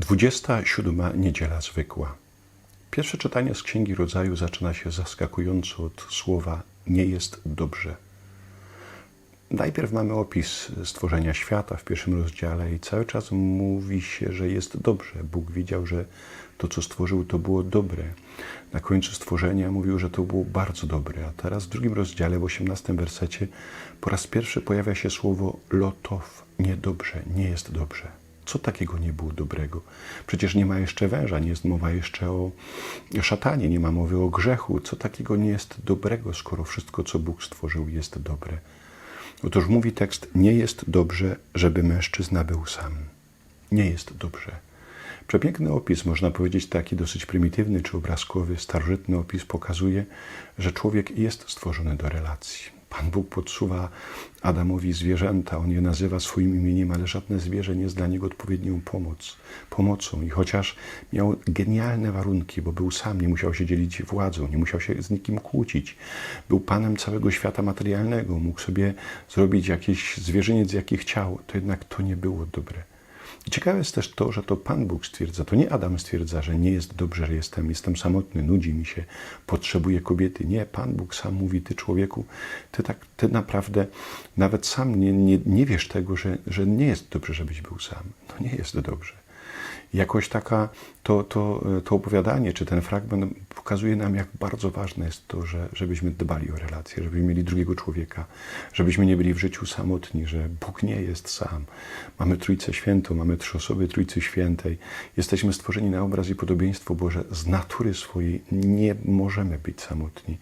27 niedziela zwykła. Pierwsze czytanie z Księgi Rodzaju zaczyna się zaskakująco od słowa nie jest dobrze. Najpierw mamy opis stworzenia świata w pierwszym rozdziale i cały czas mówi się, że jest dobrze. Bóg widział, że to, co stworzył, to było dobre. Na końcu stworzenia mówił, że to było bardzo dobre. A teraz w drugim rozdziale, w 18 wersecie, po raz pierwszy pojawia się słowo lotow, niedobrze, nie jest dobrze. Co takiego nie było dobrego? Przecież nie ma jeszcze węża, nie jest mowa jeszcze o szatanie, nie ma mowy o grzechu. Co takiego nie jest dobrego, skoro wszystko, co Bóg stworzył, jest dobre? Otóż mówi tekst: Nie jest dobrze, żeby mężczyzna był sam. Nie jest dobrze. Przepiękny opis, można powiedzieć taki dosyć prymitywny czy obrazkowy, starożytny opis pokazuje, że człowiek jest stworzony do relacji. Pan Bóg podsuwa Adamowi zwierzęta, on je nazywa swoim imieniem, ale żadne zwierzę nie jest dla niego odpowiednią pomoc, pomocą. I chociaż miał genialne warunki, bo był sam, nie musiał się dzielić władzą, nie musiał się z nikim kłócić, był panem całego świata materialnego, mógł sobie zrobić jakiś zwierzyniec, jaki chciał, to jednak to nie było dobre. I ciekawe jest też to, że to Pan Bóg stwierdza, to nie Adam stwierdza, że nie jest dobrze, że jestem, jestem samotny, nudzi mi się, potrzebuję kobiety. Nie, Pan Bóg sam mówi, ty człowieku, ty, tak, ty naprawdę nawet sam nie, nie, nie wiesz tego, że, że nie jest dobrze, żebyś był sam. No nie jest dobrze jakoś taka, to, to, to opowiadanie, czy ten fragment pokazuje nam, jak bardzo ważne jest to, że, żebyśmy dbali o relacje, żebyśmy mieli drugiego człowieka, żebyśmy nie byli w życiu samotni, że Bóg nie jest sam. Mamy Trójcę Świętą, mamy trzy osoby Trójcy Świętej. Jesteśmy stworzeni na obraz i podobieństwo Boże. Z natury swojej nie możemy być samotni.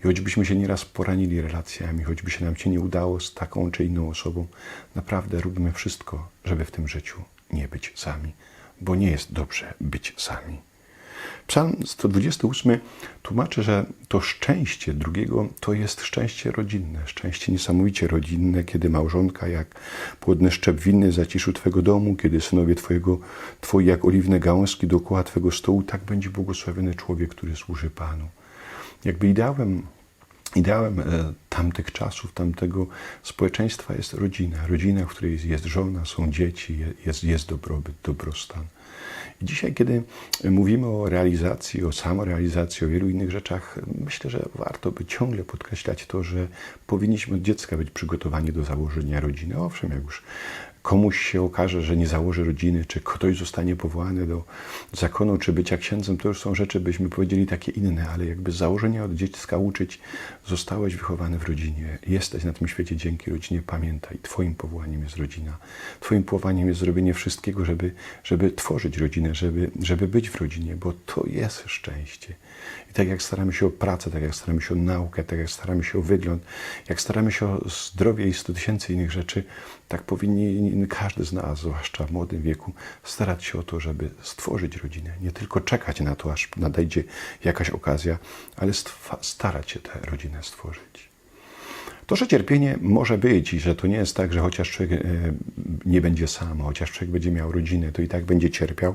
I choćbyśmy się nieraz poranili relacjami, choćby się nam się nie udało z taką czy inną osobą, naprawdę róbmy wszystko, żeby w tym życiu nie być sami bo nie jest dobrze być sami. Psalm 128 tłumaczy, że to szczęście drugiego to jest szczęście rodzinne, szczęście niesamowicie rodzinne, kiedy małżonka jak płodny szczep winny zaciszu Twego domu, kiedy synowie Twojego, Twoi jak oliwne gałązki dookoła Twego stołu, tak będzie błogosławiony człowiek, który służy Panu. Jakby ideałem Ideałem e, tamtych czasów, tamtego społeczeństwa jest rodzina. Rodzina, w której jest żona, są dzieci, jest, jest dobrobyt, dobrostan. I dzisiaj, kiedy mówimy o realizacji, o samorealizacji, o wielu innych rzeczach, myślę, że warto by ciągle podkreślać to, że powinniśmy od dziecka być przygotowani do założenia rodziny. Owszem, jak już komuś się okaże, że nie założy rodziny, czy ktoś zostanie powołany do zakonu, czy bycia księdzem, to już są rzeczy, byśmy powiedzieli, takie inne, ale jakby z założenia od dziecka uczyć, zostałeś wychowany w rodzinie, jesteś na tym świecie dzięki rodzinie, pamiętaj, Twoim powołaniem jest rodzina. Twoim powołaniem jest zrobienie wszystkiego, żeby, żeby tworzyć rodzinę, żeby, żeby być w rodzinie, bo to jest szczęście. I tak jak staramy się o pracę, tak jak staramy się o naukę, tak jak staramy się o wygląd, jak staramy się o zdrowie i sto tysięcy innych rzeczy, tak każdy z nas, zwłaszcza w młodym wieku, starać się o to, żeby stworzyć rodzinę. Nie tylko czekać na to, aż nadejdzie jakaś okazja, ale starać się tę rodzinę stworzyć. To, że cierpienie może być i że to nie jest tak, że chociaż człowiek e, nie będzie sam, chociaż człowiek będzie miał rodzinę, to i tak będzie cierpiał,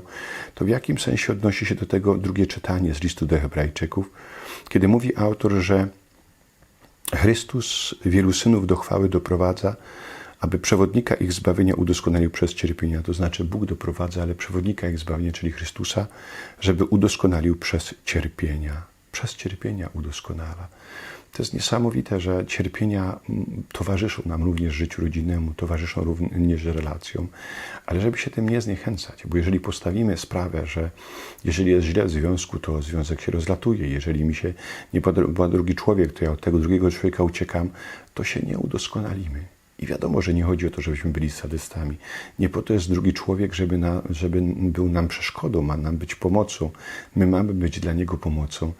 to w jakim sensie odnosi się do tego drugie czytanie z listu do Hebrajczyków, kiedy mówi autor, że Chrystus wielu synów do chwały doprowadza, aby przewodnika ich zbawienia udoskonalił przez cierpienia. To znaczy Bóg doprowadza, ale przewodnika ich zbawienia, czyli Chrystusa, żeby udoskonalił przez cierpienia. Przez cierpienia udoskonala. To jest niesamowite, że cierpienia mm, towarzyszą nam również życiu rodzinnemu, towarzyszą również relacjom, ale żeby się tym nie zniechęcać, bo jeżeli postawimy sprawę, że jeżeli jest źle w związku, to związek się rozlatuje, jeżeli mi się nie podoba drugi człowiek, to ja od tego drugiego człowieka uciekam, to się nie udoskonalimy. I wiadomo, że nie chodzi o to, żebyśmy byli sadystami. Nie po to jest drugi człowiek, żeby, na, żeby był nam przeszkodą, ma nam być pomocą. My mamy być dla niego pomocą,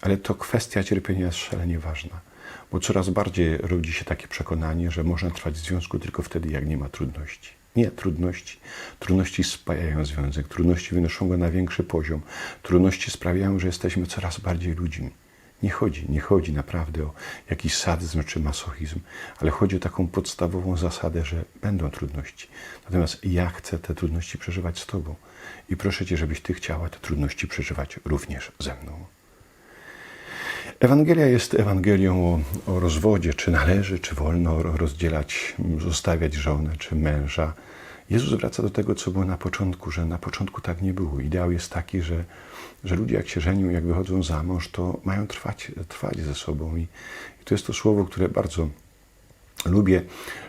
ale to kwestia cierpienia jest szalenie ważna, bo coraz bardziej rodzi się takie przekonanie, że można trwać w związku tylko wtedy, jak nie ma trudności. Nie, trudności. Trudności spajają związek, trudności wynoszą go na większy poziom, trudności sprawiają, że jesteśmy coraz bardziej ludźmi. Nie chodzi, nie chodzi naprawdę o jakiś sadyzm czy masochizm, ale chodzi o taką podstawową zasadę, że będą trudności. Natomiast ja chcę te trudności przeżywać z Tobą i proszę Cię, żebyś Ty chciała te trudności przeżywać również ze mną. Ewangelia jest Ewangelią o, o rozwodzie, czy należy, czy wolno rozdzielać, zostawiać żonę, czy męża. Jezus wraca do tego, co było na początku, że na początku tak nie było. Ideał jest taki, że, że ludzie jak się żenią, jak wychodzą za mąż, to mają trwać, trwać ze sobą. I, I to jest to słowo, które bardzo lubię.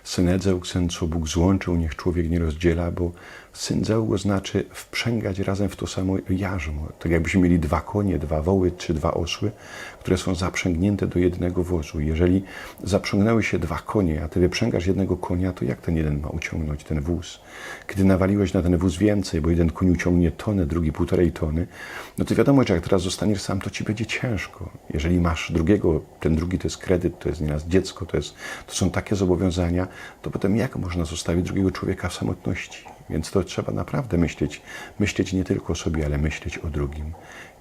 Synedzeł, co Bóg złączył, niech człowiek nie rozdziela, bo syndzeł znaczy wprzęgać razem w to samo jarzmo. Tak jakbyśmy mieli dwa konie, dwa woły czy dwa osły, które są zaprzęgnięte do jednego wozu. Jeżeli zaprzęgnęły się dwa konie, a ty wyprzęgasz jednego konia, to jak ten jeden ma uciągnąć ten wóz? Kiedy nawaliłeś na ten wóz więcej, bo jeden koń uciągnie tonę, drugi półtorej tony, no to wiadomo, że jak teraz zostaniesz sam, to ci będzie ciężko. Jeżeli masz drugiego, ten drugi to jest kredyt, to jest nieraz dziecko, to, jest, to są takie zobowiązania, to potem jak można zostawić drugiego człowieka w samotności? Więc to trzeba naprawdę myśleć, myśleć nie tylko o sobie, ale myśleć o drugim.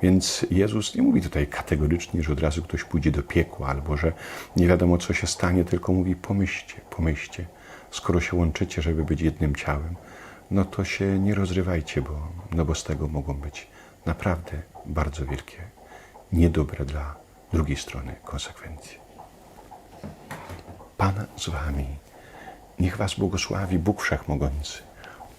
Więc Jezus nie mówi tutaj kategorycznie, że od razu ktoś pójdzie do piekła, albo że nie wiadomo, co się stanie, tylko mówi pomyślcie, pomyślcie. Skoro się łączycie, żeby być jednym ciałem, no to się nie rozrywajcie, bo, no bo z tego mogą być naprawdę bardzo wielkie, niedobre dla drugiej strony konsekwencje. Pan z wami. Niech was błogosławi Bóg Wszechmogący,